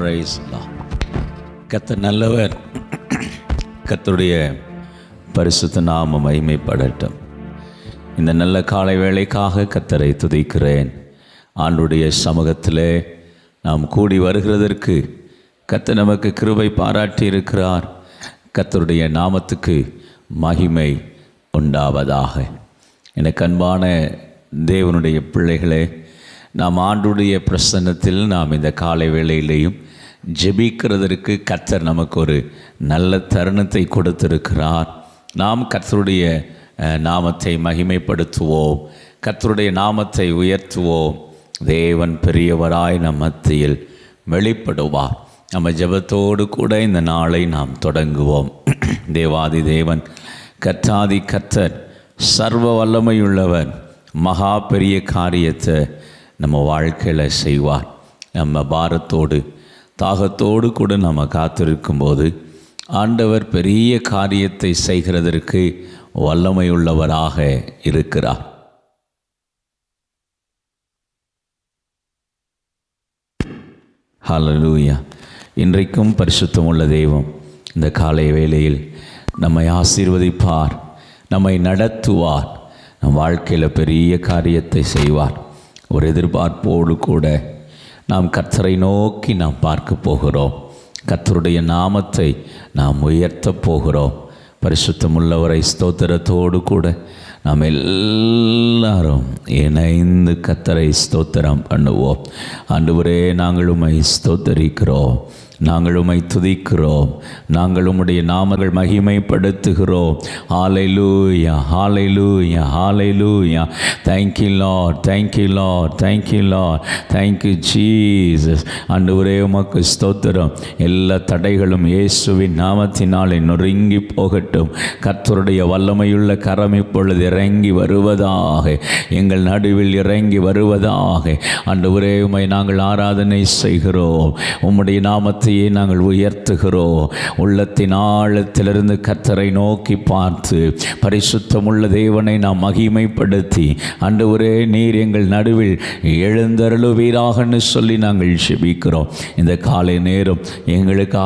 Price கத்த நல்லவர். கத்தருடைய பரிசுத்த நாம மகிமைப்படட்டும். இந்த நல்ல காலை வேலைக்காக கத்தரை துதிக்கிறேன். ஆண்டுடைய சமூகத்திலே நாம் கூடி வருகிறதற்கு கத்த நமக்கு கிருபை பாராட்டி இருக்கிறார். கத்தருடைய நாமத்துக்கு மகிமை உண்டாவதாக. எனக்கு அன்பான தேவனுடைய பிள்ளைகளே நாம் ஆண்டுடைய பிரசன்னத்தில் நாம் இந்த காலை வேளையிலேயும் ஜெபிக்கிறதற்கு கத்தர் நமக்கு ஒரு நல்ல தருணத்தை கொடுத்திருக்கிறார். நாம் கத்தருடைய நாமத்தை மகிமைப்படுத்துவோம். கத்தருடைய நாமத்தை உயர்த்துவோம். தேவன் பெரியவராய் நம் மத்தியில் வெளிப்படுவார். நம்ம ஜெபத்தோடு கூட இந்த நாளை நாம் தொடங்குவோம். தேவாதி தேவன் கற்றாதி கத்தர் சர்வ வல்லமையுள்ளவர் மகா பெரிய காரியத்தை நம்ம வாழ்க்கையில் செய்வார். நம்ம பாரத்தோடு தாகத்தோடு கூட நம்ம காத்திருக்கும்போது ஆண்டவர் பெரிய காரியத்தை செய்கிறதற்கு வல்லமையுள்ளவராக இருக்கிறார். ஹலலூயா இன்றைக்கும் பரிசுத்தமுள்ள தெய்வம் இந்த காலை வேளையில் நம்மை ஆசீர்வதிப்பார் நம்மை நடத்துவார் நம் வாழ்க்கையில் பெரிய காரியத்தை செய்வார். ஒரு எதிர்பார்ப்போடு கூட நாம் கர்த்தரை நோக்கி நாம் பார்க்க போகிறோம். கர்த்தருடைய நாமத்தை நாம் உயர்த்தப் போகிறோம். பரிசுத்தமுள்ளவரை ஸ்தோத்திரத்தோடு கூட நாம் எல்லாரும் இணைந்து கத்தரை ஸ்தோத்திரம் பண்ணுவோம். ஆண்டவரே நாங்கள் உம்மை ஸ்தோத்தரிக்கிறோம். நாங்கள் உம்மை துதிக்கிறோம். நாங்கள் உம்முடைய நாமங்கள் மகிமைப்படுத்துகிறோம். ஆலை லூயா hallelujah hallelujah thank you law thank you thank thank you lord. Thank you Jesus அன்று ஒரே உமக்கு ஸ்தோத்திரம். எல்லா தடைகளும் இயேசுவின் நாமத்தினாலே நொறுங்கி போகட்டும். கர்த்தருடைய வல்லமையுள்ள கரம் இப்பொழுது இறங்கி வருவதாக. எங்கள் நடுவில் இறங்கி வருவதாக. அன்று ஒரே உமை நாங்கள் ஆராதனை செய்கிறோம். உம்முடைய நாமத்தை வார்த்தையை நாங்கள் உயர்த்துகிறோம் உள்ளத்தின் ஆழத்திலிருந்து கத்தரை நோக்கி பார்த்து பரிசுத்தமுள்ள தேவனை நாம் மகிமைப்படுத்தி அன்று ஒரே நீர் எங்கள் நடுவில் எழுந்தருளுவீராகன்னு சொல்லி நாங்கள் செபிக்கிறோம். இந்த காலை நேரம் எங்களுக்கு